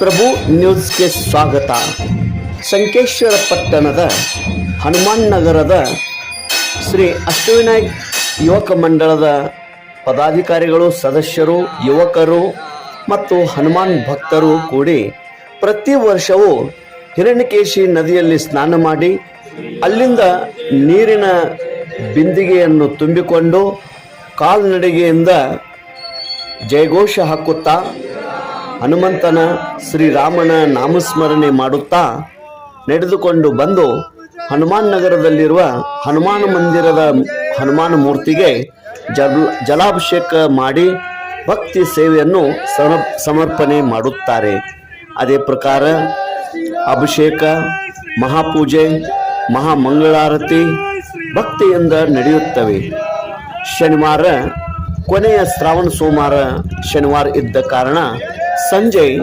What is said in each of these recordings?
ಪ್ರಭು ನ್ಯೂಸ್ಗೆ ಸ್ವಾಗತ. ಸಂಕೇಶ್ವರ ಪಟ್ಟಣದ ಹನುಮಾನ್ ನಗರದ ಶ್ರೀ ಅಷ್ಟವಿನಾಯಕ್ ಯುವಕ ಮಂಡಳದ ಪದಾಧಿಕಾರಿಗಳು, ಸದಸ್ಯರು, ಯುವಕರು ಮತ್ತು ಹನುಮಾನ್ ಭಕ್ತರು ಕೂಡಿ ಪ್ರತಿ ವರ್ಷವೂ ಹಿರಣ್ಯಕೇಶಿ ನದಿಯಲ್ಲಿ ಸ್ನಾನ ಮಾಡಿ ಅಲ್ಲಿಂದ ನೀರಿನ ಬಿಂದಿಗೆಯನ್ನು ತುಂಬಿಕೊಂಡು ಕಾಲ್ನಡಿಗೆಯಿಂದ ಜಯಘೋಷ ಹಾಕುತ್ತಾ ಹನುಮಂತನ ಶ್ರೀರಾಮನ ನಾಮಸ್ಮರಣೆ ಮಾಡುತ್ತಾ ನಡೆದುಕೊಂಡು ಬಂದು ಹನುಮಾನ್ ನಗರದಲ್ಲಿರುವ ಹನುಮಾನ ಮಂದಿರದ ಹನುಮಾನ ಮೂರ್ತಿಗೆ ಜಲ ಜಲಾಭಿಷೇಕ ಮಾಡಿ ಭಕ್ತಿ ಸೇವೆಯನ್ನು ಸಮ ಸಮರ್ಪಣೆ ಮಾಡುತ್ತಾರೆ. ಅದೇ ಪ್ರಕಾರ ಅಭಿಷೇಕ, ಮಹಾಪೂಜೆ, ಮಹಾಮಂಗಳಾರತಿ ಭಕ್ತಿಯಿಂದ ನಡೆಯುತ್ತವೆ. ಶನಿವಾರ ಕೊನೆಯ ಶ್ರಾವಣ ಸೋಮವಾರ ಶನಿವಾರ ಇದ್ದ ಕಾರಣ ಸಂಜೆ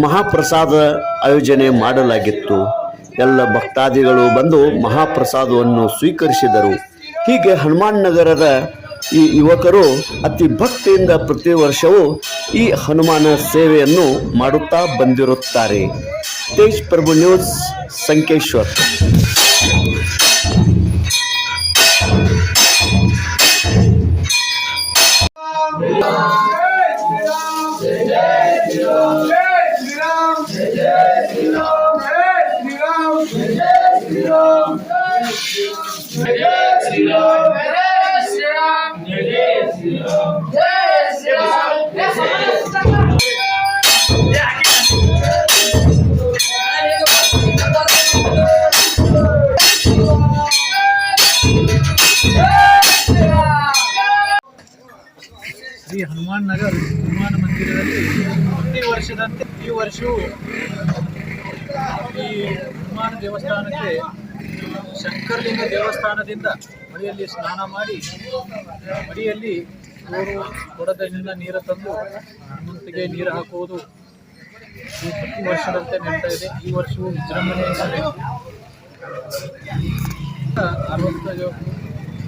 ಮಹಾಪ್ರಸಾದ ಆಯೋಜನೆ ಮಾಡಲಾಗಿತ್ತು. ಎಲ್ಲ ಭಕ್ತಾದಿಗಳು ಬಂದು ಮಹಾಪ್ರಸಾದವನ್ನು ಸ್ವೀಕರಿಸಿದರು. ಹೀಗೆ ಹನುಮಾನ್ ನಗರದ ಈ ಯುವಕರು ಅತಿ ಭಕ್ತಿಯಿಂದ ಪ್ರತಿ ವರ್ಷವೂ ಈ ಹನುಮಾನ ಸೇವೆಯನ್ನು ಮಾಡುತ್ತಾ ಬಂದಿರುತ್ತಾರೆ. ತೇಜ್ ಪ್ರಭು ನ್ಯೂಸ್, ಸಂಕೇಶ್ವರ್. ಹನುಮಾನ್ ನಗರ್ ಹನುಮಾನ ಮಂದಿರದಲ್ಲಿ ಪ್ರತಿ ವರ್ಷದಂತೆ ಈ ವರ್ಷವೂ ಈ ಹನುಮಾನ ದೇವಸ್ಥಾನಕ್ಕೆ ಶಂಕರಲಿಂಗ ದೇವಸ್ಥಾನದಿಂದ ಮಡಿಯಲ್ಲಿ ಸ್ನಾನ ಮಾಡಿ ಮಡಿಯಲ್ಲಿ ಊರು ಕೊಡದಲ್ಲಿನ ನೀರು ತಂದು ಹನುಮಂತಿಗೆ ನೀರು ಹಾಕುವುದು ಪ್ರತಿ ವರ್ಷದಂತೆ ನಡೀತಾ ಇದೆ ಈ ವರ್ಷವೂ ವಿಜೃಂಭಣೆಯಿಂದ. ಅರವತ್ತು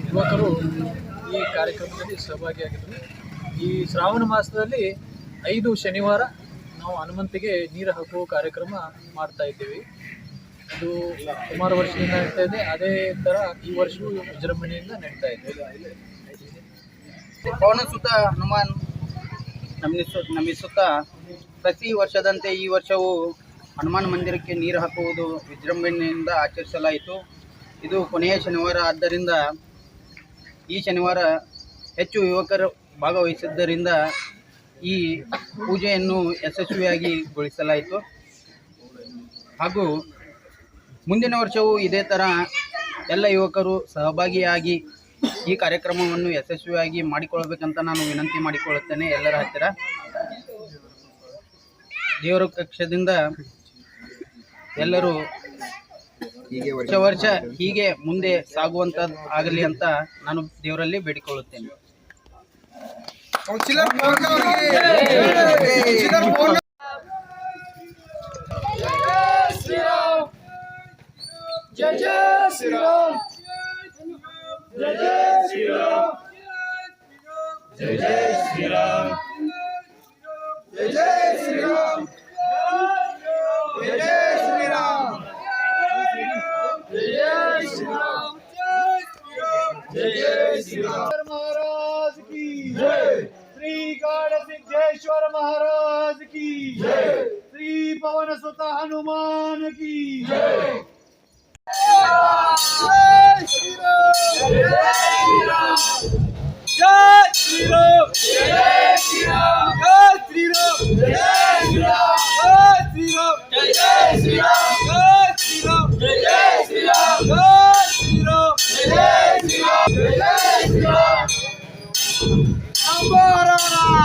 ಯುವಕರು ಈ ಕಾರ್ಯಕ್ರಮದಲ್ಲಿ ಸಹಭಾಗಿಯಾಗಿದ್ದರು ಈ ಶ್ರಾವಣ ಮಾಸದಲ್ಲಿ ಐದು ಶನಿವಾರ ನಾವು ಹನುಮಂತಿಗೆ ನೀರು ಹಾಕುವ ಕಾರ್ಯಕ್ರಮ ಮಾಡ್ತಾ ಇದ್ದೀವಿ. ಇದು ಸುಮಾರು ವರ್ಷದಿಂದ ನಡೀತಾ ಇದೆ. ಅದೇ ಥರ ಈ ವರ್ಷವೂ ವಿಜೃಂಭಣೆಯಿಂದ ನಡೀತಾ ಇದೆ. ಸುತ್ತ ಹನುಮಾನ್ ನಮಿಸು ನಮಿಸುತ್ತಾ ಪ್ರತಿ ವರ್ಷದಂತೆ ಈ ವರ್ಷವೂ ಹನುಮಾನ್ ಮಂದಿರಕ್ಕೆ ನೀರು ಹಾಕುವುದು ವಿಜೃಂಭಣೆಯಿಂದ ಆಚರಿಸಲಾಯಿತು. ಇದು ಕೊನೆಯ ಶನಿವಾರ. ಆದ್ದರಿಂದ ಈ ಶನಿವಾರ ಹೆಚ್ಚು ಯುವಕರು ಭಾಗವಹಿಸಿದ್ದರಿಂದ ಈ ಪೂಜೆಯನ್ನು ಯಶಸ್ವಿಯಾಗಿ ಗೊಳಿಸಲಾಯಿತು. ಹಾಗೂ ಮುಂದಿನ ವರ್ಷವೂ ಇದೇ ಥರ ಎಲ್ಲ ಯುವಕರು ಸಹಭಾಗಿಯಾಗಿ ಈ ಕಾರ್ಯಕ್ರಮವನ್ನು ಯಶಸ್ವಿಯಾಗಿ ಮಾಡಿಕೊಳ್ಳಬೇಕಂತ ನಾನು ವಿನಂತಿ ಮಾಡಿಕೊಳ್ಳುತ್ತೇನೆ ಎಲ್ಲರ ಹತ್ತಿರ. ದೇವರ ಕಕ್ಷದಿಂದ ಎಲ್ಲರೂ ವರ್ಷ ವರ್ಷ ಹೀಗೆ ಮುಂದೆ ಸಾಗುವಂತ ಆಗಲಿ ಅಂತ ನಾನು ದೇವರಲ್ಲಿ ಬೇಡಿಕೊಳ್ಳುತ್ತೇನೆ. జయ జయ శ్రీరామ్ జయ జయ శ్రీరామ్ జయ జయ శ్రీరామ్ सिद्धेश्वर महाराज की श्री पवन सुत हनुमान की जय श्री राम जय श्री राम जय श्री राम जय श्री राम जय श्री राम जय श्री राम जय श्री राम जय श्री राम जय श्री राम जय श्री राम जय श्री राम शंभराणा हरे